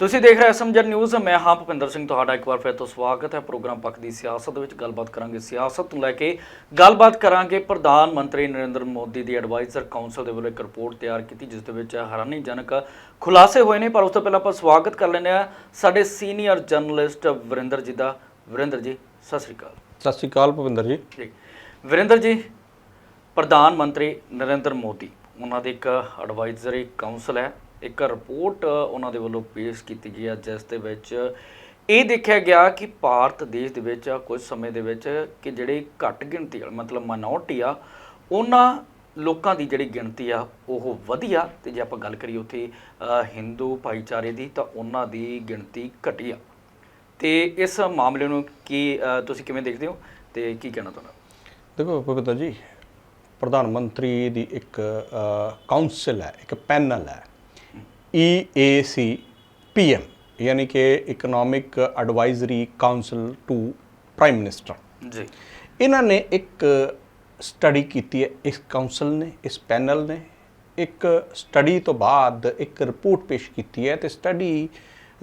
ਤੁਸੀਂ ਦੇਖ ਰਹੇ ਸਮਝਣ ਨਿਊਜ਼ ਮੈਂ ਹਾਂ ਭੁਪਿੰਦਰ ਸਿੰਘ ਤੁਹਾਡਾ ਇੱਕ ਵਾਰ ਫਿਰ ਤੋਂ ਸਵਾਗਤ ਹੈ ਪ੍ਰੋਗਰਾਮ ਪੱਖ ਦੀ ਸਿਆਸਤ ਵਿੱਚ। ਗੱਲਬਾਤ ਕਰਾਂਗੇ ਸਿਆਸਤ ਨੂੰ ਲੈ ਕੇ ਗੱਲਬਾਤ ਕਰਾਂਗੇ ਪ੍ਰਧਾਨ ਮੰਤਰੀ ਨਰਿੰਦਰ ਮੋਦੀ ਦੀ ਐਡਵਾਈਜ਼ਰ ਕਾਉਂਸਲ ਦੇ ਵੱਲੋਂ ਇੱਕ ਰਿਪੋਰਟ ਤਿਆਰ ਕੀਤੀ ਜਿਸ ਦੇ ਵਿੱਚ ਹੈਰਾਨੀਜਨਕ ਖੁਲਾਸੇ ਹੋਏ ਨੇ। ਪਰ ਉਸ ਤੋਂ ਪਹਿਲਾਂ ਆਪਾਂ ਸਵਾਗਤ ਕਰ ਲੈਂਦੇ ਆ ਸਾਡੇ ਸੀਨੀਅਰ ਜਰਨਲਿਸਟ ਵਰਿੰਦਰ ਜੀ ਦਾ। ਵਰਿੰਦਰ ਜੀ ਸਤਿ ਸ੍ਰੀ ਅਕਾਲ। ਸਤਿ ਸ਼੍ਰੀ ਅਕਾਲ ਭਵਿੰਦਰ ਜੀ। ਜੀ। ਵਰਿੰਦਰ ਜੀ ਪ੍ਰਧਾਨ ਮੰਤਰੀ ਨਰਿੰਦਰ ਮੋਦੀ ਉਹਨਾਂ ਦੇ ਇੱਕ ਐਡਵਾਈਜ਼ਰੀ ਕਾਉਂਸਲ ਹੈ। ਇੱਕ ਰਿਪੋਰਟ ਉਹਨਾਂ ਦੇ ਵੱਲੋਂ ਪੇਸ਼ ਕੀਤੀ ਗਈ ਹੈ, ਜਿਸ ਦੇ ਵਿੱਚ ਇਹ ਦੇਖਿਆ ਗਿਆ ਕਿ ਭਾਰਤ ਦੇਸ਼ ਦੇ ਵਿੱਚ ਕੁਝ ਸਮੇਂ ਦੇ ਵਿੱਚ ਕਿ ਜਿਹੜੇ ਘੱਟ ਗਿਣਤੀ ਮਤਲਬ ਮਾਈਨੋਰਟੀ ਆ, ਉਹਨਾਂ ਲੋਕਾਂ ਦੀ ਜਿਹੜੀ ਗਿਣਤੀ ਆ, ਉਹ ਵਧੀਆ ਤੇ ਜੇ ਆਪਾਂ ਗੱਲ ਕਰੀਏ ਉੱਥੇ ਹਿੰਦੂ ਭਾਈਚਾਰੇ ਦੀ ਤਾਂ ਉਹਨਾਂ ਦੀ ਗਿਣਤੀ ਘਟੀ ਆ। ਤੇ ਇਸ ਮਾਮਲੇ ਨੂੰ ਕੀ ਤੁਸੀਂ ਕਿਵੇਂ ਦੇਖਦੇ ਹੋ ਤੇ ਕੀ ਕਹਿਣਾ ਤੁਹਾਡਾ? ਦੇਖੋ ਭਵਿੰਦਰ ਜੀ, ਪ੍ਰਧਾਨ ਮੰਤਰੀ ਦੀ ਇੱਕ ਕਾਉਂਸਲ ਹੈ, ਇੱਕ ਪੈਨਲ ਹੈ। EAC PM ਯਾਨੀ ਕਿ economic advisory council to prime minister ji. ਇਹਨਾਂ ਨੇ ਇੱਕ ਸਟੱਡੀ ਕੀਤੀ ਹੈ ਇਸ ਕਾਉਂਸਲ ਨੇ ਇਸ ਪੈਨਲ ਨੇ ਇੱਕ ਸਟੱਡੀ ਤੋਂ ਬਾਅਦ ਇੱਕ ਰਿਪੋਰਟ ਪੇਸ਼ ਕੀਤੀ ਹੈ ਤੇ ਸਟੱਡੀ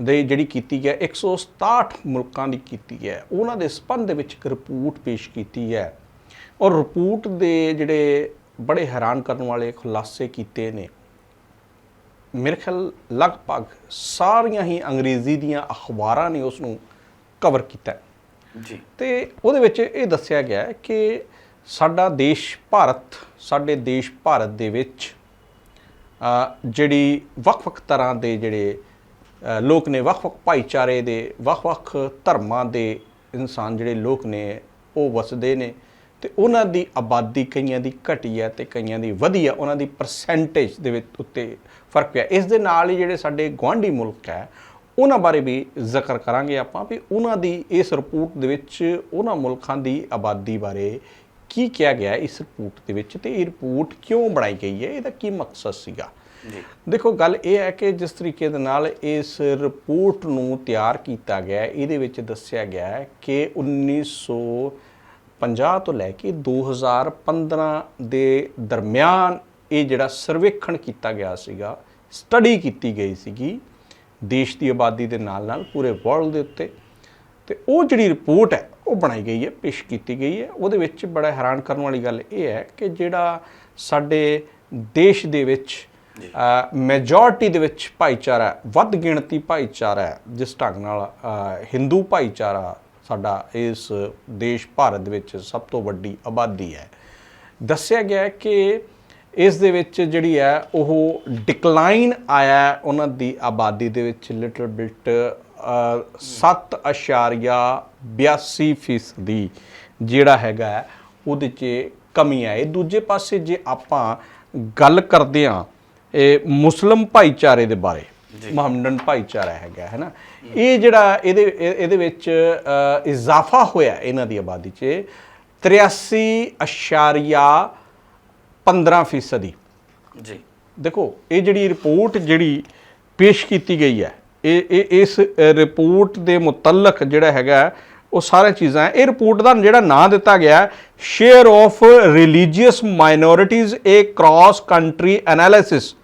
ਦੇ ਜਿਹੜੀ ਕੀਤੀ ਹੈ 167 ਮੁਲਕਾਂ ਦੀ ਕੀਤੀ ਹੈ। ਉਹਨਾਂ ਦੇ ਸੰਬੰਧ ਦੇ ਵਿੱਚ ਇੱਕ ਰਿਪੋਰਟ ਪੇਸ਼ ਕੀਤੀ ਹੈ। ਔਰ ਰਿਪੋਰਟ ਦੇ ਜਿਹੜੇ ਬੜੇ ਹੈਰਾਨ ਕਰਨ ਵਾਲੇ ਖੁਲਾਸੇ ਕੀਤੇ ਨੇ। ਮੇਰੇ ਖਿਆਲ ਲਗਭਗ ਸਾਰੀਆਂ ਹੀ ਅੰਗਰੇਜ਼ੀ ਦੀਆਂ ਅਖਬਾਰਾਂ ਨੇ ਉਸ ਨੂੰ ਕਵਰ ਕੀਤਾ ਜੀ। ਤੇ ਉਹਦੇ ਵਿੱਚ ਇਹ ਦੱਸਿਆ ਗਿਆ ਕਿ ਸਾਡਾ ਦੇਸ਼ ਭਾਰਤ ਸਾਡੇ ਦੇਸ਼ ਭਾਰਤ ਦੇ ਵਿੱਚ ਜਿਹੜੀ ਵੱਖ-ਵੱਖ ਤਰ੍ਹਾਂ ਦੇ ਜਿਹੜੇ ਲੋਕ ਨੇ ਵੱਖ-ਵੱਖ ਭਾਈਚਾਰੇ ਦੇ ਵੱਖ-ਵੱਖ ਧਰਮਾਂ ਦੇ ਇਨਸਾਨ ਜਿਹੜੇ ਲੋਕ ਨੇ ਉਹ ਵਸਦੇ ਨੇ। ਤੇ ਉਹਨਾਂ ਦੀ ਆਬਾਦੀ ਕਈਆਂ ਦੀ ਘਟੀ ਹੈ ਤੇ ਕਈਆਂ ਦੀ ਵਧੀ ਹੈ। ਉਹਨਾਂ ਦੀ ਪਰਸੈਂਟੇਜ ਦੇ ਵਿੱਚ ਉੱਤੇ ਫ਼ਰਕ ਪਿਆ। ਇਸ ਦੇ ਨਾਲ ਹੀ ਜਿਹੜੇ ਸਾਡੇ ਗੁਆਂਢੀ ਮੁਲਕ ਹੈ ਉਹਨਾਂ ਬਾਰੇ ਵੀ ਜ਼ਿਕਰ ਕਰਾਂਗੇ ਆਪਾਂ ਵੀ ਉਹਨਾਂ ਦੀ ਇਸ ਰਿਪੋਰਟ ਦੇ ਵਿੱਚ ਉਹਨਾਂ ਮੁਲਕਾਂ ਦੀ ਆਬਾਦੀ ਬਾਰੇ ਕੀ ਕਿਹਾ ਗਿਆ ਇਸ ਰਿਪੋਰਟ ਦੇ ਵਿੱਚ ਤੇ ਇਹ ਰਿਪੋਰਟ ਕਿਉਂ ਬਣਾਈ ਗਈ ਹੈ? ਇਹਦਾ ਕੀ ਮਕਸਦ ਸੀਗਾ? ਦੇਖੋ ਗੱਲ ਇਹ ਹੈ ਕਿ ਜਿਸ ਤਰੀਕੇ ਦੇ ਨਾਲ ਇਸ ਰਿਪੋਰਟ ਨੂੰ ਤਿਆਰ ਕੀਤਾ ਗਿਆ ਇਹਦੇ ਵਿੱਚ ਦੱਸਿਆ ਗਿਆ ਹੈ ਕਿ 1950 ਤੋਂ ਲੈ ਕੇ 2015 ਦੇ ਦਰਮਿਆਨ ਇਹ ਜਿਹੜਾ ਸਰਵੇਖਣ ਕੀਤਾ ਗਿਆ ਸੀਗਾ ਸਟੱਡੀ ਕੀਤੀ ਗਈ ਸੀਗੀ ਦੇਸ਼ ਦੀ ਆਬਾਦੀ ਦੇ ਨਾਲ ਨਾਲ ਪੂਰੇ ਵਰਲਡ ਦੇ ਉੱਤੇ। ਤੇ ਉਹ ਜਿਹੜੀ ਰਿਪੋਰਟ ਹੈ ਉਹ ਬਣਾਈ ਗਈ ਹੈ ਪੇਸ਼ ਕੀਤੀ ਗਈ ਹੈ। ਉਹਦੇ ਵਿੱਚ ਬੜਾ ਹੈਰਾਨ ਕਰਨ ਵਾਲੀ ਗੱਲ ਇਹ ਹੈ ਕਿ ਜਿਹੜਾ ਸਾਡੇ ਦੇਸ਼ ਦੇ ਵਿੱਚ ਮੈਜੋਰਟੀ ਦੇ ਵਿੱਚ ਭਾਈਚਾਰਾ ਵੱਧ ਗਿਣਤੀ ਭਾਈਚਾਰਾ ਜਿਸ ਢੰਗ ਨਾਲ ਹਿੰਦੂ ਭਾਈਚਾਰਾ ਸਾਡਾ ਇਸ ਦੇਸ਼ ਭਾਰਤ ਦੇ ਵਿੱਚ ਸਭ ਤੋਂ ਵੱਡੀ ਆਬਾਦੀ ਹੈ। ਦੱਸਿਆ ਗਿਆ ਕਿ ਇਸ ਦੇ ਵਿੱਚ ਜਿਹੜੀ ਹੈ, ਉਹ ਡਿਕਲਾਈਨ ਆਇਆ ਉਹਨਾਂ ਦੀ ਆਬਾਦੀ ਦੇ ਵਿੱਚ ਲਿਟਲ ਬਿਟ 7.82 ਫੀਸਦੀ ਜਿਹੜਾ ਹੈਗਾ ਉਹਦੇ 'ਚ ਕਮੀ ਆਏ ਦੂਜੇ ਪਾਸੇ ਜੇ ਆਪਾਂ ਗੱਲ ਕਰਦੇ ਹਾਂ, ਇਹ ਮੁਸਲਮ ਭਾਈਚਾਰੇ ਦੇ ਬਾਰੇ ਮੁਹੰਮਦਨ ਭਾਈਚਾਰਾ ਹੈਗਾ ਹੈ ਨਾ ਇਹ ਜਿਹੜਾ ਇਹਦੇ ਇਹ- ਇਹਦੇ ਵਿੱਚ ਇਜ਼ਾਫਾ ਹੋਇਆ ਇਹਨਾਂ ਦੀ ਆਬਾਦੀ 'ਚ 83.15 ਫੀਸਦੀ। ਜੀ। ਦੇਖੋ ਇਹ ਜਿਹੜੀ ਰਿਪੋਰਟ ਜਿਹੜੀ ਪੇਸ਼ ਕੀਤੀ ਗਈ ਹੈ ਇਹ ਇਹ ਇਸ ਰਿਪੋਰਟ ਦੇ ਮੁਤਲਕ ਜਿਹੜਾ ਹੈਗਾ ਉਹ ਸਾਰੀਆਂ ਚੀਜ਼ਾਂ ਇਹ ਰਿਪੋਰਟ ਦਾ ਜਿਹੜਾ ਨਾਂ ਦਿੱਤਾ ਗਿਆ share of religious minorities a cross country analysis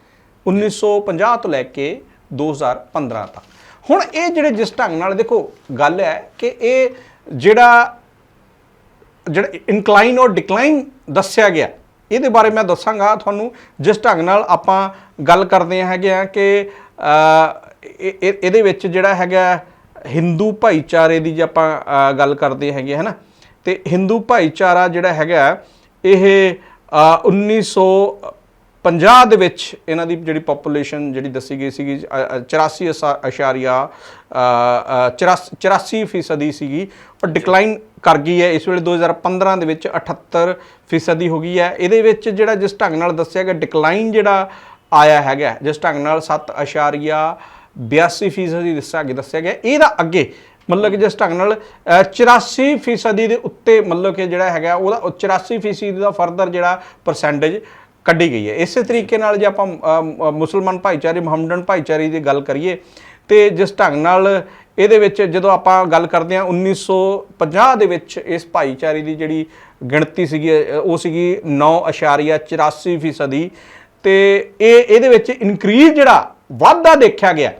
1950 ਤੋਂ ਲੈ ਕੇ 2015 ਤੱਕ। ਹੁਣ ਇਹ ਜਿਹੜੇ ਜਿਸ ਢੰਗ ਨਾਲ ਦੇਖੋ ਗੱਲ ਹੈ ਕਿ ਇਹ ਜਿਹੜਾ ਜਿਹੜਾ ਇਨਕਲਾਈਨ ਔਰ ਡਿਕਲਾਈਨ ਦੱਸਿਆ ਗਿਆ, ਇਹਦੇ ਬਾਰੇ ਮੈਂ ਦੱਸਾਂਗਾ ਤੁਹਾਨੂੰ ਜਿਸ ਢੰਗ ਨਾਲ ਆਪਾਂ ਗੱਲ ਕਰਦੇ ਹੈਗੇ ਆ ਕਿ ਇਹਦੇ ਵਿੱਚ ਜਿਹੜਾ ਹੈਗਾ ਹਿੰਦੂ ਭਾਈਚਾਰੇ ਦੀ ਜੇ ਆਪਾਂ ਗੱਲ ਕਰਦੇ ਹੈਗੇ ਹਨਾ ਤੇ ਹਿੰਦੂ ਭਾਈਚਾਰਾ ਜਿਹੜਾ ਹੈਗਾ, ਇਹ 1900 ਪੰਜਾਬ ਦੇ ਵਿੱਚ ਇਹਨਾਂ ਦੀ ਜਿਹੜੀ ਪੋਪੂਲੇਸ਼ਨ ਜਿਹੜੀ ਦੱਸੀ ਗਈ ਸੀਗੀ 84.84 ਫੀਸਦੀ ਸੀਗੀ, ਉਹ ਡਿਕਲਾਈਨ ਕਰ ਗਈ ਹੈ। ਇਸ ਵੇਲੇ 2015 ਦੇ ਵਿੱਚ 78 ਫੀਸਦੀ ਹੋ ਗਈ ਹੈ। ਇਹਦੇ ਵਿੱਚ ਜਿਹੜਾ ਜਿਸ ਢੰਗ ਨਾਲ ਦੱਸਿਆ ਗਿਆ ਡਿਕਲਾਈਨ ਜਿਹੜਾ ਆਇਆ ਹੈਗਾ, ਜਿਸ ਢੰਗ ਨਾਲ 7.82 ਫੀਸਦੀ ਦੱਸਿਆ ਗਿਆ। ਇਹਦਾ ਅੱਗੇ ਮਤਲਬ ਕਿ ਜਿਸ ਢੰਗ ਨਾਲ 84% ਦੇ ਉੱਤੇ ਮਤਲਬ ਕਿ ਜਿਹੜਾ ਹੈਗਾ, ਉਹਦਾ 84% ਦਾ ਫਰਦਰ ਜਿਹੜਾ ਪਰਸੈਂਟੇਜ ਕੱਢੀ ਗਈ ਹੈ। ਇਸੇ ਤਰੀਕੇ ਨਾਲ ਜੇ ਆਪਾਂ ਮੁਸਲਮਾਨ ਭਾਈਚਾਰੇ ਮੁਹੰਮਦਨ ਭਾਈਚਾਰੇ ਦੀ ਗੱਲ ਕਰੀਏ ਤੇ ਜਿਸ ਢੰਗ ਨਾਲ ਇਹਦੇ ਵਿੱਚ ਜਦੋਂ ਆਪਾਂ ਗੱਲ ਕਰਦੇ ਹਾਂ 1950 ਦੇ ਵਿੱਚ ਇਸ ਭਾਈਚਾਰੇ ਦੀ ਜਿਹੜੀ ਗਿਣਤੀ ਸੀਗੀ ਉਹ ਸੀਗੀ 9.84 ਫੀਸਦੀ। ਤੇ ਇਹ ਇਹਦੇ ਵਿੱਚ ਇਨਕਰੀਜ਼ ਜਿਹੜਾ ਵਾਧਾ ਦੇਖਿਆ ਗਿਆ।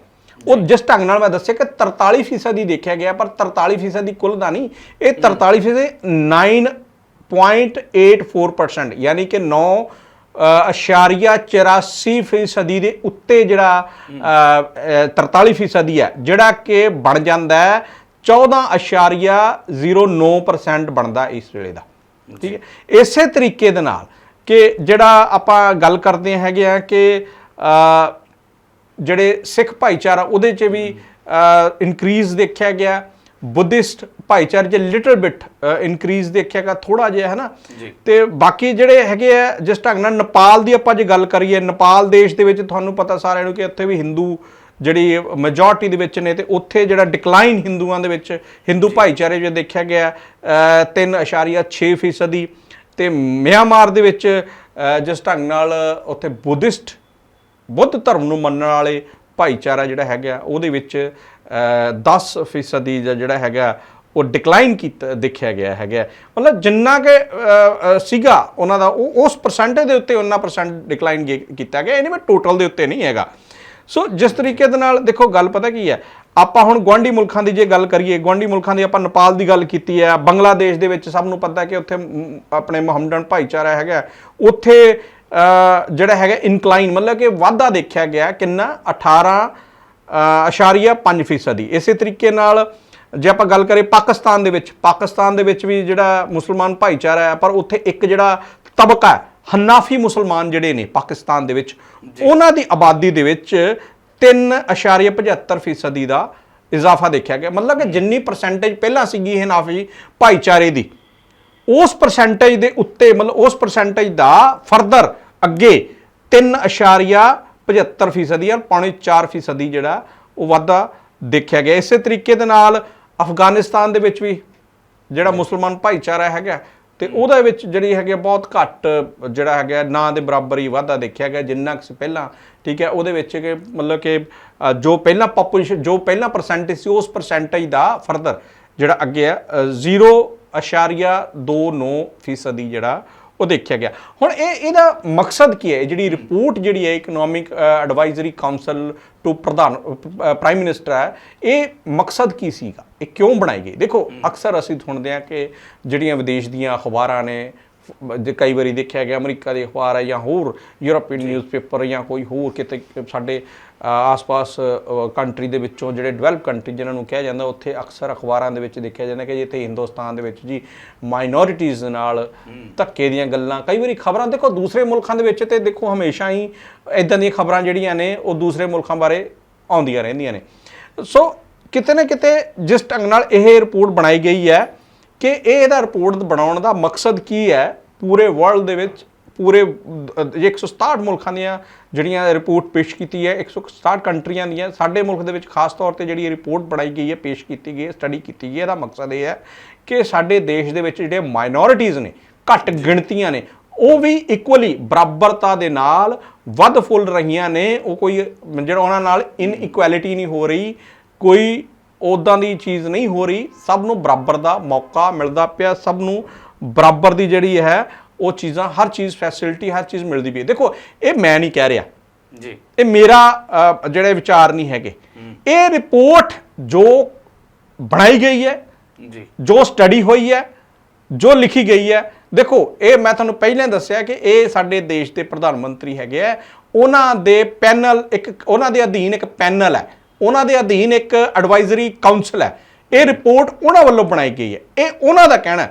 ਉਹ ਜਿਸ ਢੰਗ ਨਾਲ ਮੈਂ ਦੱਸਿਆ ਕਿ 43% ਹੀ ਦੇਖਿਆ ਗਿਆ ਪਰ 43% ਦੀ ਕੁੱਲ ਦਾ ਨਹੀਂ। ਇਹ 43% 9.84% ਯਾਨੀ ਕਿ 9 ਅ, ਅਸ਼ਾਰੀਆ 84 ਫੀਸਦੀ ਦੇ ਉੱਤੇ ਜਿਹੜਾ ਅ, ਅ, 43 ਫੀਸਦੀ ਹੈ ਜਿਹੜਾ ਕਿ ਬਣ ਜਾਂਦਾ ਹੈ 14.09% ਬਣਦਾ ਇਸ ਵੇਲੇ ਦਾ। ਠੀਕ ਹੈ? ਇਸੇ ਤਰੀਕੇ ਦੇ ਨਾਲ ਕਿ ਜਿਹੜਾ ਆਪਾਂ ਗੱਲ ਕਰਦੇ ਹੈਗੇ ਆ ਕਿ ਜਿਹੜੇ ਸਿੱਖ ਭਾਈਚਾਰਾ ਉਹਦੇ 'ਚ ਵੀ ਇਨਕਰੀਜ਼ ਦੇਖਿਆ ਗਿਆ। ਬੁੱਧਿਸਟ ਭਾਈਚਾਰੇ 'ਚ ਲਿਟਲ ਬਿਟ ਇਨਕਰੀਜ਼ ਦੇਖਿਆ ਗਿਆ ਥੋੜਾ ਜਿਹਾ ਹੈ ਨਾ ਜੀ। ਤੇ ਬਾਕੀ ਜਿਹੜੇ ਹੈਗੇ ਆ ਜਿਸ ਢੰਗ ਨਾਲ ਨੇਪਾਲ ਦੀ ਆਪਾਂ ਜੇ ਗੱਲ ਕਰੀਏ ਨੇਪਾਲ ਦੇਸ਼ ਦੇ ਵਿੱਚ ਤੁਹਾਨੂੰ ਪਤਾ ਸਾਰਿਆਂ ਨੂੰ ਕਿ ਉੱਥੇ ਵੀ ਹਿੰਦੂ ਜਿਹੜੀ ਮੈਜੋਰਟੀ ਦੇ ਵਿੱਚ ਨੇ ਤੇ ਉੱਥੇ ਜਿਹੜਾ ਡਿਕਲਾਈਨ ਹਿੰਦੂਆਂ ਦੇ ਵਿੱਚ ਹਿੰਦੂ ਭਾਈਚਾਰੇ 'ਚ ਦੇਖਿਆ ਗਿਆ ਅ, 3.6 ਫੀਸਦੀ ਤੇ ਮਿਆਂਮਾਰ ਦੇ ਵਿੱਚ ਜਿਸ ਢੰਗ ਨਾਲ ਉੱਥੇ ਬੁੱਧਿਸਟ ਬੁੱਧ ਧਰਮ ਨੂੰ ਮੰਨਣ ਵਾਲੇ ਭਾਈਚਾਰਾ ਜਿਹੜਾ ਹੈਗਾ ਉਹਦੇ ਵਿੱਚ 10 ਫੀਸਦੀ ਦਾ ਜਿਹੜਾ ਹੈਗਾ, ਉਹ ਡਿਕਲਾਈਨ ਕੀਤਾ, ਦੇਖਿਆ ਗਿਆ ਹੈਗਾ। ਮਤਲਬ ਜਿੰਨਾ ਕਿ ਸੀਗਾ, ਉਹਨਾਂ ਦਾ ਉਹ, ਉਸ ਪਰਸੈਂਟੇਜ ਦੇ ਉੱਤੇ ਉਹਨਾਂ ਪਰਸੈਂਟ ਡਿਕਲਾਈਨ ਕੀਤਾ ਗਿਆ। ਇਹਨੇ ਮੈਂ ਟੋਟਲ ਦੇ ਉੱਤੇ ਨਹੀਂ ਹੈਗਾ। ਸੋ ਜਿਸ ਤਰੀਕੇ ਦੇ ਨਾਲ, ਦੇਖੋ, ਗੱਲ ਪਤਾ ਕੀ ਹੈ? ਆਪਾਂ ਹੁਣ ਗਵਾਂਢੀ ਮੁਲਕਾਂ ਦੀ ਜੇ ਗੱਲ ਕਰੀਏ ਗਵਾਂਢੀ ਮੁਲਕਾਂ ਦੀ ਆਪਾਂ ਨੇਪਾਲ ਦੀ ਗੱਲ ਕੀਤੀ ਹੈ, ਬੰਗਲਾਦੇਸ਼ ਦੇ ਵਿੱਚ ਸਭ ਨੂੰ ਪਤਾ ਕਿ ਉੱਥੇ ਆਪਣੇ ਮੁਹੰਮਦਨ ਭਾਈਚਾਰਾ ਹੈਗਾ। ਉੱਥੇ ਜਿਹੜਾ ਹੈਗਾ ਇਨਕਲਾਈਨ ਮਤਲਬ ਕਿ ਵਾਧਾ ਦੇਖਿਆ ਗਿਆ ਕਿੰਨਾ? 18 ਅਸ਼ਾਰੀਆ 5 ਫੀਸਦੀ। ਇਸੇ ਤਰੀਕੇ ਨਾਲ ਜੇ ਆਪਾਂ ਗੱਲ ਕਰੀਏ ਪਾਕਿਸਤਾਨ ਦੇ ਵਿੱਚ ਪਾਕਿਸਤਾਨ ਦੇ ਵਿੱਚ ਵੀ ਜਿਹੜਾ ਮੁਸਲਮਾਨ ਭਾਈਚਾਰਾ ਹੈ ਪਰ ਉੱਥੇ ਇੱਕ ਜਿਹੜਾ ਤਬਕਾ ਹੈ ਹਨਾਫੀ ਮੁਸਲਮਾਨ ਜਿਹੜੇ ਨੇ ਪਾਕਿਸਤਾਨ ਦੇ ਵਿੱਚ ਉਹਨਾਂ ਦੀ ਆਬਾਦੀ ਦੇ ਵਿੱਚ 3.75 ਫੀਸਦੀ ਦਾ ਇਜ਼ਾਫਾ ਦੇਖਿਆ ਗਿਆ। ਮਤਲਬ ਕਿ ਜਿੰਨੀ ਪਰਸੈਂਟੇਜ ਪਹਿਲਾਂ ਸੀਗੀ ਹਨਾਫੀ ਭਾਈਚਾਰੇ ਦੀ ਉਸ ਪਰਸੈਂਟੇਜ ਦੇ ਉੱਤੇ ਮਤਲਬ ਉਸ ਪਰਸੈਂਟੇਜ ਦਾ ਫਰਦਰ ਅੱਗੇ 3.75 ਫੀਸਦੀ ਜਾਂ ਪੌਣੇ 4 ਫੀਸਦੀ ਜਿਹੜਾ ਉਹ ਵਾਧਾ ਦੇਖਿਆ ਗਿਆ। ਇਸੇ ਤਰੀਕੇ ਦੇ ਨਾਲ ਅਫਗਾਨਿਸਤਾਨ ਦੇ ਵਿੱਚ ਵੀ ਜਿਹੜਾ ਮੁਸਲਮਾਨ ਭਾਈਚਾਰਾ ਹੈਗਾ ਤੇ ਉਹਦੇ ਵਿੱਚ ਜਿਹੜੀ ਹੈਗੀ ਬਹੁਤ ਘੱਟ ਜਿਹੜਾ ਹੈਗਾ ਨਾ ਦੇ ਬਰਾਬਰ ਹੀ ਵਾਧਾ ਦੇਖਿਆ ਗਿਆ ਜਿੰਨਾ ਕੁ ਪਹਿਲਾਂ। ਠੀਕ ਹੈ ਉਹਦੇ ਵਿੱਚ ਕਿ ਮਤਲਬ ਕਿ ਜੋ ਪਹਿਲਾਂ ਪੋਪੂਲੇਸ਼ਨ ਜੋ ਪਹਿਲਾਂ ਪਰਸੈਂਟੇਜ ਸੀ ਉਸ ਪਰਸੈਂਟੇਜ ਦਾ ਫਰਦਰ ਜਿਹੜਾ ਅੱਗੇ ਆ 0.29 ਫੀਸਦੀ ਜਿਹੜਾ ਉਹ ਦੇਖਿਆ ਗਿਆ। ਹੁਣ ਇਹ ਇਹਦਾ ਮਕਸਦ ਕੀ ਹੈ? ਜਿਹੜੀ ਰਿਪੋਰਟ ਜਿਹੜੀ ਹੈ ਇਕਨੋਮਿਕ ਐਡਵਾਈਜ਼ਰੀ ਕਾਉਂਸਲ ਟੂ ਪ੍ਰਧਾਨ ਪ੍ਰਾਈਮ ਮਿਨਿਸਟਰ ਹੈ ਇਹ ਮਕਸਦ ਕੀ ਸੀਗਾ? ਇਹ ਕਿਉਂ ਬਣਾਈ ਗਈ? ਦੇਖੋ ਅਕਸਰ ਅਸੀਂ ਸੁਣਦੇ ਹਾਂ ਕਿ ਜਿਹੜੀਆਂ ਵਿਦੇਸ਼ ਦੀਆਂ ਅਖਬਾਰਾਂ ਨੇ ਜੇ ਕਈ ਵਾਰੀ ਦੇਖਿਆ ਗਿਆ ਅਮਰੀਕਾ ਦੇ ਅਖਬਾਰ ਹੈ ਜਾਂ ਹੋਰ ਯੂਰਪੀਅਨ ਨਿਊਜ਼ਪੇਪਰ ਜਾਂ ਕੋਈ ਹੋਰ ਕਿਤੇ ਸਾਡੇ ਆਸ-ਪਾਸ ਕੰਟਰੀ ਦੇ ਵਿੱਚੋਂ ਜਿਹੜੇ ਡਿਵੈਲਪ ਕੰਟਰੀ ਜਿਨ੍ਹਾਂ ਨੂੰ ਕਿਹਾ ਜਾਂਦਾ ਉੱਥੇ ਅਕਸਰ ਅਖਬਾਰਾਂ ਦੇ ਵਿੱਚ ਦੇਖਿਆ ਜਾਂਦਾ ਕਿ ਜਿੱਥੇ ਹਿੰਦੁਸਤਾਨ ਦੇ ਵਿੱਚ ਜੀ ਮਾਈਨੋਰਿਟੀਜ਼ ਨਾਲ ਧੱਕੇ ਦੀਆਂ ਗੱਲਾਂ ਕਈ ਵਾਰੀ ਖਬਰਾਂ ਦੇਖੋ ਦੂਸਰੇ ਮੁਲਕਾਂ ਦੇ ਵਿੱਚ ਤੇ ਦੇਖੋ ਹਮੇਸ਼ਾ ਹੀ ਇਦਾਂ ਦੀਆਂ ਖਬਰਾਂ ਜਿਹੜੀਆਂ ਨੇ ਉਹ ਦੂਸਰੇ ਮੁਲਕਾਂ ਬਾਰੇ ਆਉਂਦੀਆਂ ਰਹਿੰਦੀਆਂ ਨੇ। ਸੋ ਕਿਤੇ ਨਾ ਕਿਤੇ ਜਿਸ ਢੰਗ ਨਾਲ ਇਹ ਰਿਪੋਰਟ ਬਣਾਈ ਗਈ ਹੈ ਕਿ ਇਹ ਇਹਦਾ ਰਿਪੋਰਟ ਬਣਾਉਣ ਦਾ ਮਕਸਦ ਕੀ ਹੈ ਪੂਰੇ ਵਰਲਡ ਦੇ ਵਿੱਚ ਪੂਰੇ ਅਹ, 167 ਮੁਲਕਾਂ ਦੀਆਂ ਜਿਹੜੀਆਂ ਰਿਪੋਰਟ ਪੇਸ਼ ਕੀਤੀ ਹੈ 167 ਕੰਟਰੀਆਂ ਦੀਆਂ ਸਾਡੇ ਮੁਲਕ ਦੇ ਵਿੱਚ ਖਾਸ ਤੌਰ ਤੇ ਜਿਹੜੀ ਇਹ ਰਿਪੋਰਟ ਬਣਾਈ ਗਈ ਹੈ ਪੇਸ਼ ਕੀਤੀ ਗਈ ਹੈ ਸਟੱਡੀ ਕੀਤੀ ਗਈ ਹੈ ਇਹਦਾ ਮਕਸਦ ਇਹ ਹੈ ਕਿ ਸਾਡੇ ਦੇਸ਼ ਦੇ ਵਿੱਚ ਜਿਹੜੇ ਮਾਈਨੋਰਿਟੀਜ਼ ਨੇ ਘੱਟ ਗਿਣਤੀਆਂ ਨੇ ਉਹ ਵੀ ਇਕੁਅਲੀ ਬਰਾਬਰਤਾ ਦੇ ਨਾਲ ਵੱਧ ਫੁੱਲ ਰਹੀਆਂ ਨੇ ਉਹ ਕੋਈ ਜਿਹੜਾ ਉਹਨਾਂ ਨਾਲ ਇਨ ਇਕੁਐਲਿਟੀ ਨਹੀਂ ਹੋ ਰਹੀ ਕੋਈ ਉਦਾਂ ਦੀ ਚੀਜ਼ ਨਹੀਂ ਹੋ ਰਹੀ ਸਭ ਨੂੰ ਬਰਾਬਰ ਦਾ ਮੌਕਾ ਮਿਲਦਾ ਪਿਆ ਸਭ ਨੂੰ ਬਰਾਬਰ ਦੀ ਜਿਹੜੀ ਹੈ ਉਹ ਚੀਜ਼ਾਂ ਹਰ ਚੀਜ਼ ਫੈਸਿਲਿਟੀ ਹਰ ਚੀਜ਼ ਮਿਲਦੀ ਪਈ ਹੈ। ਦੇਖੋ ਇਹ ਮੈਂ ਨਹੀਂ ਕਹਿ ਰਿਹਾ। ਜੀ। ਇਹ ਮੇਰਾ ਜਿਹੜੇ ਵਿਚਾਰ ਨਹੀਂ ਹੈਗੇ। ਇਹ ਰਿਪੋਰਟ ਜੋ ਬਣਾਈ ਗਈ ਹੈ ਜੀ। ਜੋ ਸਟੱਡੀ ਹੋਈ ਹੈ ਜੋ ਲਿਖੀ ਗਈ ਹੈ ਦੇਖੋ ਇਹ ਮੈਂ ਤੁਹਾਨੂੰ ਪਹਿਲਾਂ ਦੱਸਿਆ ਕਿ ਇਹ ਸਾਡੇ ਦੇਸ਼ ਦੇ ਪ੍ਰਧਾਨ ਮੰਤਰੀ ਹੈਗੇ ਆ। ਉਹਨਾਂ ਦੇ ਪੈਨਲ ਇੱਕ ਉਹਨਾਂ ਦੇ ਅਧੀਨ ਇੱਕ ਪੈਨਲ ਹੈ। ਉਹਨਾਂ ਦੇ ਅਧੀਨ ਇੱਕ ਐਡਵਾਈਜ਼ਰੀ ਕਾਉਂਸਲ ਹੈ। ਇਹ ਰਿਪੋਰਟ ਉਹਨਾਂ ਵੱਲੋਂ ਬਣਾਈ ਗਈ ਹੈ। ਇਹ ਉਹਨਾਂ ਦਾ ਕਹਿਣਾ।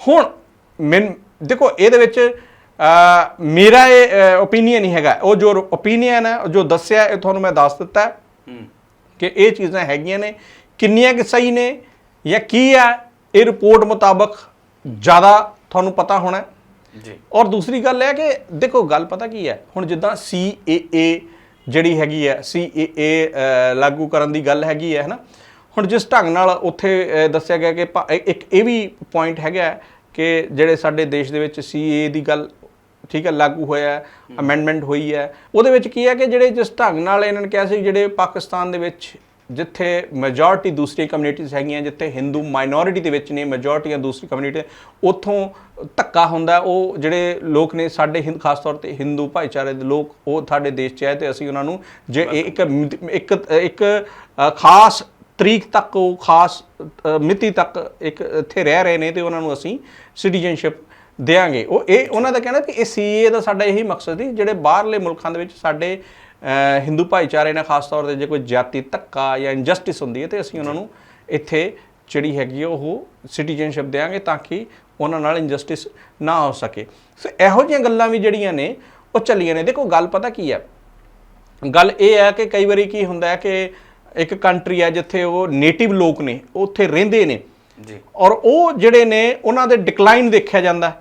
ਹੁਣ ਦੇਖੋ ਇਹਦੇ ਵਿੱਚ ਮੇਰਾ ਇਹ ਓਪੀਨੀਅਨ ਨਹੀਂ ਹੈਗਾ। ਉਹ ਜੋ ਓਪੀਨੀਅਨ ਹੈ ਜੋ ਦੱਸਿਆ ਇਹ ਤੁਹਾਨੂੰ ਮੈਂ ਦੱਸ ਦਿੱਤਾ ਕਿ ਇਹ ਚੀਜ਼ਾਂ ਹੈਗੀਆਂ ਨੇ। ਕਿੰਨੀਆਂ ਕਿ ਸਹੀ ਨੇ ਜਾਂ ਕੀ ਹੈ ਇਹ ਰਿਪੋਰਟ ਮੁਤਾਬਕ ਜ਼ਿਆਦਾ ਤੁਹਾਨੂੰ ਪਤਾ ਹੋਣਾ। ਜੀ। ਔਰ ਦੂਸਰੀ ਗੱਲ ਹੈ ਕਿ ਦੇਖੋ ਗੱਲ ਪਤਾ ਕੀ ਹੈ? ਹੁਣ ਜਿੱਦਾਂ CAA ਜਿਹੜੀ ਹੈਗੀ ਹੈ CAA ਲਾਗੂ ਕਰਨ ਦੀ ਗੱਲ ਹੈਗੀ ਹੈ ਹਨਾ? ਹੁਣ ਜਿਸ ਢੰਗ ਨਾਲ ਉੱਥੇ ਦੱਸਿਆ ਗਿਆ ਕਿ ਇੱਕ ਇਹ ਵੀ ਪੁਆਇੰਟ ਹੈਗਾ ਕਿ ਜਿਹੜੇ ਸਾਡੇ ਦੇਸ਼ ਦੇ ਵਿੱਚ CAA ਦੀ ਗੱਲ ਠੀਕ ਹੈ ਲਾਗੂ ਹੋਇਆ ਹੈ ਅਮੈਂਡਮੈਂਟ ਹੋਈ ਹੈ। ਉਹਦੇ ਵਿੱਚ ਕੀ ਹੈ ਕਿ ਜਿਹੜੇ ਜਿਸ ਢੰਗ ਨਾਲ ਇਹਨਾਂ ਨੇ ਕਿਹਾ ਸੀ ਜਿਹੜੇ ਪਾਕਿਸਤਾਨ ਦੇ ਵਿੱਚ ਜਿੱਥੇ ਮੈਜੋਰਿਟੀ ਦੂਸਰੀ ਕਮਿਊਨਿਟੀਜ਼ ਹੈਗੀਆਂ ਜਿੱਥੇ ਹਿੰਦੂ ਮਾਈਨੋਰਿਟੀ ਦੇ ਵਿੱਚ ਨੇ ਮੈਜੋਰਿਟੀਆਂ ਦੂਸਰੀ ਕਮਿਊਨਿਟੀ ਉੱਥੋਂ ਧੱਕਾ ਹੁੰਦਾ ਉਹ ਜਿਹੜੇ ਲੋਕ ਨੇ ਸਾਡੇ ਹਿੰਦ ਖਾਸ ਤੌਰ ਤੇ ਹਿੰਦੂ ਭਾਈਚਾਰੇ ਦੇ ਲੋਕ ਉਹ ਸਾਡੇ ਦੇਸ਼ 'ਚ ਆਏ ਤੇ ਅਸੀਂ ਉਹਨਾਂ ਨੂੰ ਜੇ ਇੱਕ ਇੱਕ ਇੱਕ ਖਾਸ ਤਰੀਕ ਤੱਕ ਉਹ ਖਾਸ ਮਿਤੀ ਤੱਕ ਇੱਕ ਇੱਥੇ ਰਹਿ ਰਹੇ ਨੇ ਤੇ ਉਹਨਾਂ ਨੂੰ ਅਸੀਂ ਸਿਟੀਜ਼ਨਸ਼ਿਪ ਦੇਾਂਗੇ ਉਹ ਇਹ ਉਹਨਾਂ ਦਾ ਕਹਿਣਾ ਕਿ ਇਹ ਸੀਏ ਦਾ ਸਾਡਾ ਇਹੀ ਮਕਸਦ ਸੀ, ਜਿਹੜੇ ਬਾਹਰਲੇ ਮੁਲਕਾਂ ਦੇ ਵਿੱਚ ਸਾਡੇ ਹਿੰਦੂ ਭਾਈਚਾਰੇ ਨਾਲ ਖਾਸ ਤੌਰ ਤੇ ਜੇ ਕੋਈ ਜਾਤੀ ਧੱਕਾ ਜਾਂ ਇਨਜਸਟਿਸ ਹੁੰਦੀ ਹੈ ਤੇ ਅਸੀਂ ਉਹਨਾਂ ਨੂੰ ਇੱਥੇ ਜਿਹੜੀ ਹੈਗੀ ਆ ਉਹ ਸਿਟੀਜ਼ਨਸ਼ਿਪ ਦੇਾਂਗੇ ਤਾਂ ਕਿ ਉਹਨਾਂ ਨਾਲ ਇਨਜਸਟਿਸ ਨਾ ਹੋ ਸਕੇ। ਸੋ ਇਹੋ ਜਿਹੀਆਂ ਗੱਲਾਂ ਵੀ ਜਿਹੜੀਆਂ ਨੇ, ਉਹ ਚੱਲੀਆਂ ਨੇ। ਦੇਖੋ, ਗੱਲ ਪਤਾ ਕੀ ਹੈ? ਗੱਲ ਇਹ ਹੈ ਕਿ ਕਈ ਵਾਰੀ ਕੀ ਹੁੰਦਾ ਹੈ ਕਿ ਇੱਕ ਕੰਟਰੀ ਹੈ ਜਿੱਥੇ ਉਹ ਨੇਟਿਵ ਲੋਕ ਨੇ ਉੱਥੇ ਰਹਿੰਦੇ ਨੇ। ਜੀ। ਔਰ ਉਹ ਜਿਹੜੇ ਨੇ ਉਹਨਾਂ ਦੇ ਡਿਕਲਾਈਨ ਦੇਖਿਆ ਜਾਂਦਾ।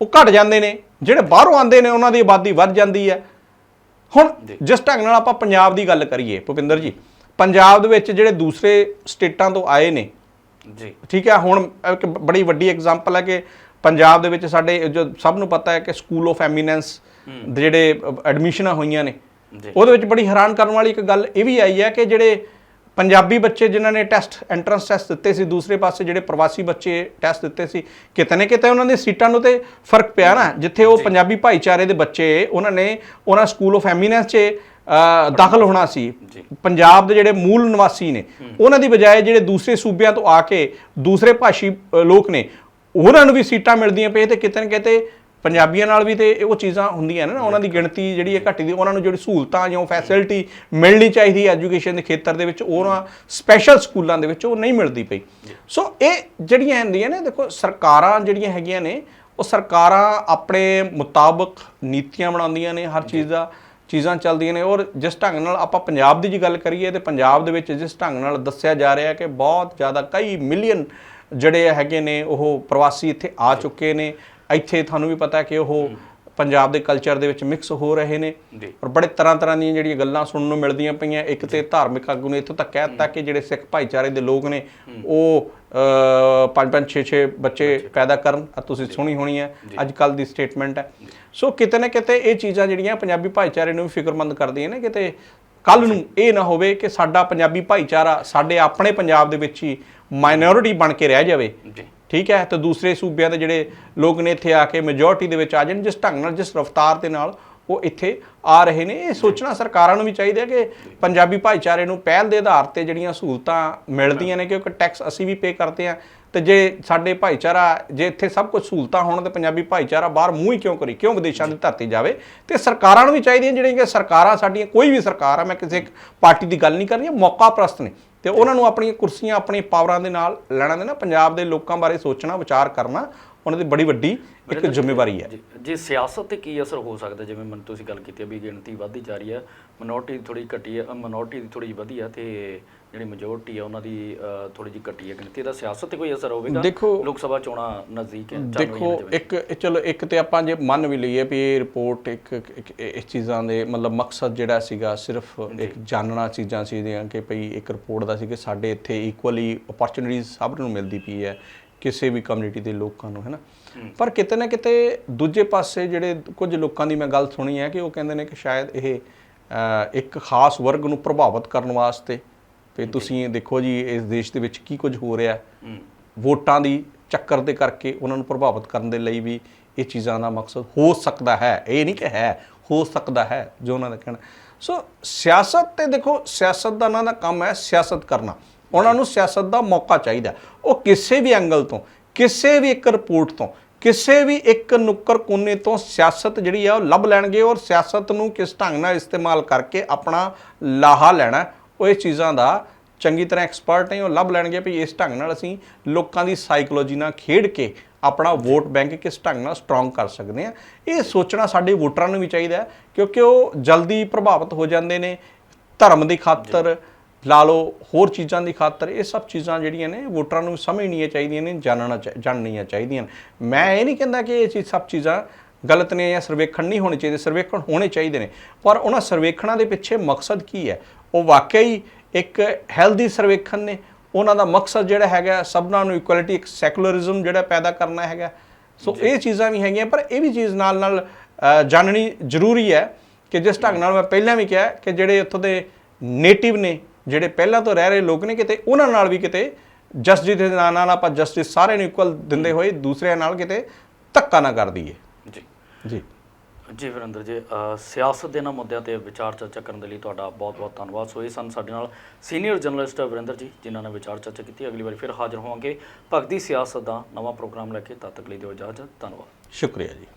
ਉਹ ਘਟ ਜਾਂਦੇ ਨੇ। ਜਿਹੜੇ ਬਾਹਰੋਂ ਆਉਂਦੇ ਨੇ ਉਹਨਾਂ ਦੀ ਆਬਾਦੀ ਵੱਧ ਜਾਂਦੀ ਹੈ। ਹੁਣ ਜਿਸ ਢੰਗ ਨਾਲ ਆਪਾਂ ਪੰਜਾਬ ਦੀ ਗੱਲ ਕਰੀਏ ਭੁਪਿੰਦਰ ਜੀ ਪੰਜਾਬ ਦੇ ਵਿੱਚ ਜਿਹੜੇ ਦੂਸਰੇ ਸਟੇਟਾਂ ਤੋਂ ਆਏ ਨੇ ਜੀ। ਠੀਕ ਹੈ ਹੁਣ ਇੱਕ ਬੜੀ ਵੱਡੀ ਐਗਜ਼ਾਮਪਲ ਹੈ ਕਿ ਪੰਜਾਬ ਦੇ ਵਿੱਚ ਸਾਡੇ ਜੋ ਸਭ ਨੂੰ ਪਤਾ ਹੈ ਕਿ ਸਕੂਲ ਆਫ ਐਮੀਨੈਂਸ ਦੇ ਜਿਹੜੇ ਐਡਮਿਸ਼ਨਾਂ ਹੋਈਆਂ ਨੇ। ਉਹਦੇ ਵਿੱਚ ਬੜੀ ਹੈਰਾਨ ਕਰਨ ਵਾਲੀ ਇੱਕ ਗੱਲ ਇਹ ਵੀ ਆਈ ਹੈ ਕਿ ਜਿਹੜੇ ਪੰਜਾਬੀ ਬੱਚੇ ਜਿਨ੍ਹਾਂ ਨੇ ਟੈਸਟ ਐਂਟਰੈਂਸ ਟੈਸਟ ਦਿੱਤੇ ਸੀ ਦੂਸਰੇ ਪਾਸੇ ਜਿਹੜੇ ਪ੍ਰਵਾਸੀ ਬੱਚੇ ਟੈਸਟ ਦਿੱਤੇ ਸੀ ਕਿਤੇ ਨਾ ਕਿਤੇ ਉਹਨਾਂ ਦੀ ਸੀਟਾਂ ਨੂੰ ਤੇ ਫ਼ਰਕ ਪਿਆ ਨਾ ਜਿੱਥੇ ਉਹ ਪੰਜਾਬੀ ਭਾਈਚਾਰੇ ਦੇ ਬੱਚੇ ਉਹਨਾਂ ਨੇ ਉਹਨਾਂ ਸਕੂਲ ਆਫ ਐਮੀਨੈਂਸ 'ਚ ਦਾਖਲ ਹੋਣਾ ਸੀ। ਪੰਜਾਬ ਦੇ ਜਿਹੜੇ ਮੂਲ ਨਿਵਾਸੀ ਨੇ ਉਹਨਾਂ ਦੀ ਬਜਾਏ ਜਿਹੜੇ ਦੂਸਰੇ ਸੂਬਿਆਂ ਤੋਂ ਆ ਕੇ ਦੂਸਰੇ ਭਾਸ਼ੀ ਲੋਕ ਨੇ ਉਹਨਾਂ ਨੂੰ ਵੀ ਸੀਟਾਂ ਮਿਲਦੀਆਂ ਪਈ ਤੇ ਕਿਤੇ ਨਾ ਕਿਤੇ ਪੰਜਾਬੀਆਂ ਨਾਲ ਵੀ ਤੇ ਉਹ ਚੀਜ਼ਾਂ ਹੁੰਦੀਆਂ ਨੇ ਨਾ, ਉਹਨਾਂ ਦੀ ਗਿਣਤੀ ਜਿਹੜੀ ਹੈ ਘਟੀ ਉਹਨਾਂ ਨੂੰ ਜਿਹੜੀ ਸਹੂਲਤਾਂ ਜਾਂ ਫੈਸਿਲਿਟੀ ਮਿਲਣੀ ਚਾਹੀਦੀ ਹੈ ਐਜੂਕੇਸ਼ਨ ਦੇ ਖੇਤਰ ਦੇ ਵਿੱਚ, ਉਹਨਾਂ ਸਪੈਸ਼ਲ ਸਕੂਲਾਂ ਦੇ ਵਿੱਚ ਉਹ ਨਹੀਂ ਮਿਲਦੀ ਪਈ। ਸੋ ਇਹ ਜਿਹੜੀਆਂ ਹੁੰਦੀਆਂ ਨੇ, ਦੇਖੋ ਸਰਕਾਰਾਂ ਜਿਹੜੀਆਂ ਹੈਗੀਆਂ ਨੇ, ਉਹ ਸਰਕਾਰਾਂ ਆਪਣੇ ਮੁਤਾਬਕ ਨੀਤੀਆਂ ਬਣਾਉਂਦੀਆਂ ਨੇ, ਹਰ ਚੀਜ਼ ਦਾ ਚੀਜ਼ਾਂ ਚੱਲਦੀਆਂ ਨੇ ਔਰ ਜਿਸ ਢੰਗ ਨਾਲ ਆਪਾਂ ਪੰਜਾਬ ਦੀ ਜੀ ਗੱਲ ਕਰੀਏ ਤੇ ਪੰਜਾਬ ਦੇ ਵਿੱਚ ਜਿਸ ਢੰਗ ਨਾਲ ਦੱਸਿਆ ਜਾ ਰਿਹਾ ਕਿ ਬਹੁਤ ਜ਼ਿਆਦਾ ਕਈ ਮਿਲੀਅਨ ਜਿਹੜੇ ਹੈਗੇ ਨੇ, ਉਹ ਪ੍ਰਵਾਸੀ ਇੱਥੇ ਆ ਚੁੱਕੇ ਨੇ ਇੱਥੇ ਤੁਹਾਨੂੰ ਵੀ ਪਤਾ ਕਿ ਉਹ ਪੰਜਾਬ ਦੇ ਕਲਚਰ ਦੇ ਵਿੱਚ ਮਿਕਸ ਹੋ ਰਹੇ ਨੇ ਔਰ ਬੜੇ ਤਰ੍ਹਾਂ ਤਰ੍ਹਾਂ ਦੀਆਂ ਜਿਹੜੀਆਂ ਗੱਲਾਂ ਸੁਣਨ ਨੂੰ ਮਿਲਦੀਆਂ ਪਈਆਂ ਇੱਕ ਤੇ ਧਾਰਮਿਕ ਆਗੂ ਨੇ ਇੱਥੋਂ ਤੱਕ ਕਹਿ ਦਿੱਤਾ ਕਿ ਜਿਹੜੇ ਸਿੱਖ ਭਾਈਚਾਰੇ ਦੇ ਲੋਕ ਨੇ ਉਹ ਪੰਜ ਪੰਜ 6 6 ਬੱਚੇ। ਪੈਦਾ ਕਰਨ ਆ ਤੁਸੀਂ ਸੁਣੀ ਹੋਣੀ ਹੈ ਅੱਜ ਕੱਲ ਦੀ ਸਟੇਟਮੈਂਟ ਹੈ। ਸੋ ਕਿਤੇ ਨਾ ਕਿਤੇ ਇਹ ਚੀਜ਼ਾਂ ਜਿਹੜੀਆਂ ਪੰਜਾਬੀ ਭਾਈਚਾਰੇ ਨੂੰ ਵੀ ਫਿਕਰਮੰਦ ਕਰਦੀਆਂ ਨੇ ਕਿਤੇ ਕੱਲ ਨੂੰ ਇਹ ਨਾ ਹੋਵੇ ਕਿ ਸਾਡਾ ਪੰਜਾਬੀ ਭਾਈਚਾਰਾ ਸਾਡੇ ਆਪਣੇ ਪੰਜਾਬ ਦੇ ਵਿੱਚ ਹੀ ਮਾਈਨੋਰਿਟੀ ਬਣ ਕੇ ਰਹਿ ਜਾਵੇ। ਜੀ। ਠੀਕ ਹੈ? ਤੇ ਦੂਸਰੇ ਸੂਬਿਆਂ ਦੇ ਜਿਹੜੇ ਲੋਕ ਨੇ ਇੱਥੇ ਆ ਕੇ ਮੈਜੋਰਟੀ ਦੇ ਵਿੱਚ ਆ ਜਾਣ ਜਿਸ ਢੰਗ ਨਾਲ ਜਿਸ ਰਫ਼ਤਾਰ ਦੇ ਨਾਲ ਉਹ ਇੱਥੇ ਆ ਰਹੇ ਨੇ। ਇਹ ਸੋਚਣਾ ਸਰਕਾਰਾਂ ਨੂੰ ਵੀ ਚਾਹੀਦਾ ਕਿ ਪੰਜਾਬੀ ਭਾਈਚਾਰੇ ਨੂੰ ਪਹਿਲ ਦੇ ਆਧਾਰ ਤੇ ਜਿਹੜੀਆਂ ਸਹੂਲਤਾਂ ਮਿਲਦੀਆਂ ਨੇ ਕਿਉਂਕਿ ਟੈਕਸ ਅਸੀਂ ਵੀ ਪੇ ਕਰਦੇ ਆ ਤੇ ਜੇ ਸਾਡੇ ਭਾਈਚਾਰਾ, ਜੇ ਇੱਥੇ ਸਭ ਕੁਝ ਸਹੂਲਤਾਂ ਹੋਣ ਤੇ ਪੰਜਾਬੀ ਭਾਈਚਾਰਾ ਬਾਹਰ ਮੂੰਹ ਹੀ ਕਿਉਂ ਕਰੀ? ਕਿਉਂ ਵਿਦੇਸ਼ਾਂ ਦੀ ਧਰਤੀ ਜਾਵੇ? ਤੇ ਸਰਕਾਰਾਂ ਨੂੰ ਵੀ ਚਾਹੀਦੀਆਂ ਜਿਹੜੀਆਂ ਕਿ ਸਰਕਾਰਾਂ ਸਾਡੀਆਂ, ਕੋਈ ਵੀ ਸਰਕਾਰ ਆ, ਮੈਂ ਕਿਸੇ ਇੱਕ ਪਾਰਟੀ ਦੀ ਗੱਲ ਨਹੀਂ ਕਰ ਰਹੀ ਮੌਕਾ ਪ੍ਰਸਤ ਨੇ। ਤੇ ਉਹਨਾਂ ਨੂੰ ਆਪਣੀਆਂ ਕੁਰਸੀਆਂ ਆਪਣੀ ਪਾਵਰਾਂ ਦੇ ਨਾਲ ਲੈਣਾ ਦੇਣਾ, ਪੰਜਾਬ ਦੇ ਲੋਕਾਂ ਬਾਰੇ ਸੋਚਣਾ, ਵਿਚਾਰ ਕਰਨਾ ਉਹਨਾਂ ਦੀ ਬੜੀ ਵੱਡੀ ਇੱਕ ਜ਼ਿੰਮੇਵਾਰੀ ਹੈ। ਜੀ ਸਿਆਸਤ ਤੇ ਕੀ ਅਸਰ ਹੋ ਸਕਦਾ ਜਿਵੇਂ ਮਨ ਤੁਸੀਂ ਗੱਲ ਕੀਤੀ ਵੀ ਗਿਣਤੀ ਵਧਦੀ ਜਾ ਰਹੀ ਹੈ ਮਿਨੋਰਟੀ ਥੋੜੀ ਘਟੀ ਹੈ ਮਿਨੋਰਟੀ ਦੀ ਥੋੜੀ ਵਧੀ ਹੈ ਤੇ ਜਿਹੜੀ ਮੈਜੋਰਟੀ ਹੈ ਉਹਨਾਂ ਦੀ ਥੋੜੀ ਜਿਹੀ ਘਟੀ ਹੈ ਗਿਣਤੀ ਦਾ ਸਿਆਸਤ ਤੇ ਕੋਈ ਅਸਰ ਹੋਵੇਗਾ? ਦੇਖੋ- ਲੋਕ ਸਭਾ ਚੋਣਾਂ ਨਜ਼ਦੀਕ ਹੈ ਦੇਖੋ ਇੱਕ ਚਲੋ ਇੱਕ ਤੇ ਆਪਾਂ ਜੇ ਮੰਨ ਵੀ ਲਈਏ ਵੀ ਇਹ ਰਿਪੋਰਟ ਇੱਕ ਇਸ ਚੀਜ਼ਾਂ ਦੇ ਮਤਲਬ ਮਕਸਦ ਜਿਹੜਾ ਸੀਗਾ ਸਿਰਫ ਇੱਕ ਜਾਣਨਾ ਚੀਜ਼ਾਂ ਸੀਗੀਆਂ ਕਿ ਭਈ ਇੱਕ ਰਿਪੋਰਟ ਦਾ ਸੀ ਕਿ ਸਾਡੇ ਇੱਥੇ ਇਕੁਅਲੀ ਓਪਰਚੁਨਿਟੀਜ਼ ਸਭ ਨੂੰ ਮਿਲਦੀ ਪਈ ਹੈ। ਕਿਸੇ ਵੀ ਕਮਿਊਨਿਟੀ ਦੇ ਲੋਕਾਂ ਨੂੰ ਹੈ ਨਾ? ਪਰ ਕਿਤੇ ਨਾ ਕਿਤੇ ਦੂਜੇ ਪਾਸੇ ਜਿਹੜੇ ਕੁਝ ਲੋਕਾਂ ਦੀ ਮੈਂ ਗੱਲ ਸੁਣੀ ਹੈ ਕਿ ਉਹ ਕਹਿੰਦੇ ਨੇ ਕਿ ਸ਼ਾਇਦ ਇਹ ਇੱਕ ਖਾਸ ਵਰਗ ਨੂੰ ਪ੍ਰਭਾਵਿਤ ਕਰਨ ਵਾਸਤੇ ਵੀ ਤੁਸੀਂ ਦੇਖੋ ਜੀ ਇਸ ਦੇਸ਼ ਦੇ ਵਿੱਚ ਕੀ ਕੁਝ ਹੋ ਰਿਹਾ ਵੋਟਾਂ ਦੀ ਚੱਕਰ ਦੇ ਕਰਕੇ ਉਹਨਾਂ ਨੂੰ ਪ੍ਰਭਾਵਿਤ ਕਰਨ ਦੇ ਲਈ ਵੀ ਇਹ ਚੀਜ਼ਾਂ ਦਾ ਮਕਸਦ ਹੋ ਸਕਦਾ ਹੈ। ਇਹ ਨਹੀਂ ਕਿ ਹੈ ਹੋ ਸਕਦਾ ਹੈ ਜੋ ਉਹਨਾਂ ਦਾ ਕਹਿਣਾ। ਸੋ ਸਿਆਸਤ ਤੇ ਦੇਖੋ ਸਿਆਸਤਦਾਨਾਂ ਦਾ ਕੰਮ ਹੈ ਸਿਆਸਤ ਕਰਨਾ। ਉਹਨਾਂ ਨੂੰ ਸਿਆਸਤ ਦਾ ਮੌਕਾ ਚਾਹੀਦਾ ਉਹ ਕਿਸੇ ਵੀ ਐਂਗਲ ਤੋਂ, ਕਿਸੇ ਵੀ ਇੱਕ ਰਿਪੋਰਟ ਤੋਂ, ਕਿਸੇ ਵੀ ਇੱਕ ਨੁੱਕਰ ਕੋਨੇ ਤੋਂ ਸਿਆਸਤ ਜਿਹੜੀ ਆ ਉਹ ਲੱਭ ਲੈਣਗੇ ਔਰ ਸਿਆਸਤ ਨੂੰ ਕਿਸ ਢੰਗ ਨਾਲ ਇਸਤੇਮਾਲ ਕਰਕੇ ਆਪਣਾ ਲਾਹਾ ਲੈਣਾ ਉਹ ਇਹ ਚੀਜ਼ਾਂ ਦਾ ਚੰਗੀ ਤਰ੍ਹਾਂ ਐਕਸਪਰਟ ਨੇ, ਉਹ ਲੱਭ ਲੈਣਗੇ ਵੀ ਇਸ ਢੰਗ ਨਾਲ ਅਸੀਂ ਲੋਕਾਂ ਦੀ ਸਾਈਕੋਲੋਜੀ ਨਾਲ ਖੇਡ ਕੇ ਆਪਣਾ ਵੋਟ ਬੈਂਕ ਕਿਸ ਢੰਗ ਨਾਲ ਸਟਰੋਂਗ ਕਰ ਸਕਦੇ ਆ ਇਹ ਸੋਚਣਾ ਸਾਡੇ ਵੋਟਰਾਂ ਨੂੰ ਵੀ ਚਾਹੀਦਾ ਕਿਉਂਕਿ ਉਹ ਜਲਦੀ ਪ੍ਰਭਾਵਿਤ ਹੋ ਜਾਂਦੇ ਨੇ ਧਰਮ ਦੀ ਖਾਤਰ ਲਾ ਲਓ ਹੋਰ ਚੀਜ਼ਾਂ ਦੀ ਖਾਤਰ ਇਹ ਸਭ ਚੀਜ਼ਾਂ ਜਿਹੜੀਆਂ ਨੇ ਵੋਟਰਾਂ ਨੂੰ ਸਮਝਣੀਆਂ ਚਾਹੀਦੀਆਂ ਨੇ ਜਾਣਨਾ ਜਾਣਨੀਆਂ ਚਾਹੀਦੀਆਂ ਮੈਂ ਇਹ ਨਹੀਂ ਕਹਿੰਦਾ ਕਿ ਇਹ ਚੀਜ਼ ਸਭ ਚੀਜ਼ਾਂ ਗਲਤ ਨੇ ਜਾਂ ਸਰਵੇਖਣ ਨਹੀਂ ਹੋਣੇ ਚਾਹੀਦੇ ਸਰਵੇਖਣ ਹੋਣੇ ਚਾਹੀਦੇ ਨੇ। ਪਰ ਉਹਨਾਂ ਸਰਵੇਖਣਾਂ ਦੇ ਪਿੱਛੇ ਮਕਸਦ ਕੀ ਹੈ? ਉਹ ਵਾਕਈ ਇੱਕ ਹੈਲਦੀ ਸਰਵੇਖਣ ਨੇ। ਉਹਨਾਂ ਦਾ ਮਕਸਦ ਜਿਹੜਾ ਹੈਗਾ ਸਭਨਾਂ ਨੂੰ ਇਕੁਐਲਿਟੀ ਇੱਕ ਸੈਕੂਲਰਿਜ਼ਮ ਜਿਹੜਾ ਪੈਦਾ ਕਰਨਾ ਹੈਗਾ। ਸੋ ਇਹ ਚੀਜ਼ਾਂ ਵੀ ਹੈਗੀਆਂ ਪਰ ਇਹ ਵੀ ਚੀਜ਼ ਨਾਲ ਨਾਲ ਜਾਣਨੀ ਜ਼ਰੂਰੀ ਹੈ ਕਿ ਜਿਸ ਢੰਗ ਨਾਲ ਮੈਂ ਪਹਿਲਾਂ ਵੀ ਕਿਹਾ ਕਿ ਜਿਹੜੇ ਉੱਥੋਂ ਦੇ ਨੇਟਿਵ ਨੇ ਜਿਹੜੇ ਪਹਿਲਾਂ ਤੋਂ ਰਹਿ ਰਹੇ ਲੋਕ ਨੇ ਕਿਤੇ ਉਹਨਾਂ ਨਾਲ ਵੀ ਕਿਤੇ ਜਸਟਿਸ ਦੇ ਨਾਂ ਨਾਲ ਆਪਾਂ ਜਸਟਿਸ ਸਾਰਿਆਂ ਨੂੰ ਇਕੁਅਲ ਦਿੰਦੇ ਹੋਏ ਦੂਸਰਿਆਂ ਨਾਲ ਕਿਤੇ ਧੱਕਾ ਨਾ ਕਰ ਦਈਏ। ਜੀ। ਜੀ। ਜੀ ਵਰਿੰਦਰ ਜੀ ਸਿਆਸਤ ਦੇ ਨਾਲ ਮੁੱਦਿਆਂ ਤੇ ਵਿਚਾਰ ਚਰਚਾ ਕਰਨ ਦੇ ਲਈ ਤੁਹਾਡਾ ਬਹੁਤ-ਬਹੁਤ ਧੰਨਵਾਦ। ਸੋ ਇਹ ਸਨ ਸਾਡੇ ਨਾਲ ਸੀਨੀਅਰ ਜਰਨਲਿਸਟ ਵਰਿੰਦਰ ਜੀ ਜਿਨ੍ਹਾਂ ਨੇ ਵਿਚਾਰ ਚਰਚਾ ਕੀਤੀ। ਅਗਲੀ ਵਾਰੀ ਫਿਰ ਹਾਜ਼ਰ ਹੋਵਾਂਗੇ ਭਗਤੀ ਸਿਆਸਤ ਦਾ ਨਵਾਂ ਪ੍ਰੋਗਰਾਮ ਲੈ ਕੇ। ਤਦ ਤੱਕ ਲਈ ਦਿਓ ਇਜਾਜ਼ਤ। ਧੰਨਵਾਦ। ਸ਼ੁਕਰੀਆ ਜੀ।